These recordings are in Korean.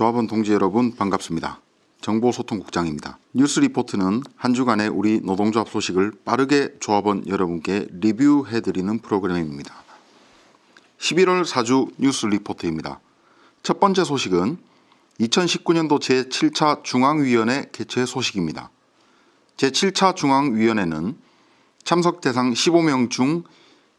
조합원 동지 여러분 반갑습니다. 정보소통국장입니다. 뉴스 리포트는 한 주간의 우리 노동조합 소식을 빠르게 조합원 여러분께 리뷰해드리는 프로그램입니다. 11월 4주 뉴스 리포트입니다. 첫 번째 소식은 2019년도 제7차 중앙위원회 개최 소식입니다. 제7차 중앙위원회는 참석 대상 15명 중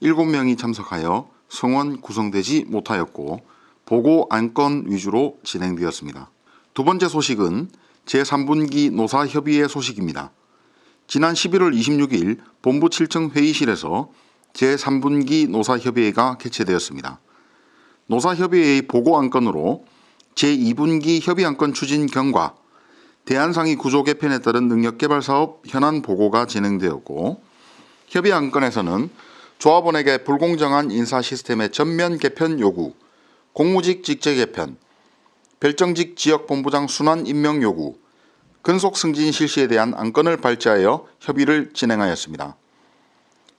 7명이 참석하여 성원 구성되지 못하였고 보고 안건 위주로 진행되었습니다. 두 번째 소식은 제3분기 노사협의회 소식입니다. 지난 11월 26일 본부 7층 회의실에서 제3분기 노사협의회가 개최되었습니다. 노사협의회의 보고 안건으로 제2분기 협의안건 추진 경과, 대한상의 구조 개편에 따른 능력 개발 사업 현안 보고가 진행되었고 협의안건에서는 조합원에게 불공정한 인사 시스템의 전면 개편 요구, 공무직 직제 개편, 별정직 지역본부장 순환 임명 요구, 근속 승진 실시에 대한 안건을 발제하여 협의를 진행하였습니다.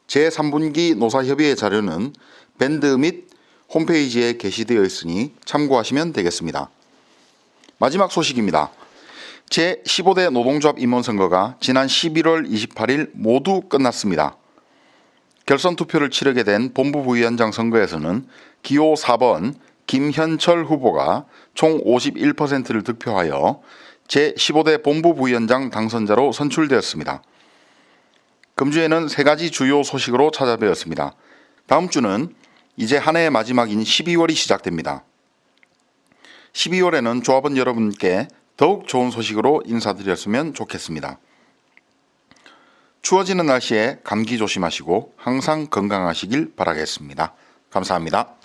제3분기 노사협의회 자료는 밴드 및 홈페이지에 게시되어 있으니 참고하시면 되겠습니다. 마지막 소식입니다. 제15대 노동조합 임원선거가 지난 11월 28일 모두 끝났습니다. 결선 투표를 치르게 된 본부 부위원장 선거에서는 기호 4번 김현철 후보가 총 51%를 득표하여 제15대 본부 부위원장 당선자로 선출되었습니다. 금주에는 세 가지 주요 소식으로 찾아뵈었습니다. 다음 주는 이제 한 해의 마지막인 12월이 시작됩니다. 12월에는 조합원 여러분께 더욱 좋은 소식으로 인사드렸으면 좋겠습니다. 추워지는 날씨에 감기 조심하시고 항상 건강하시길 바라겠습니다. 감사합니다.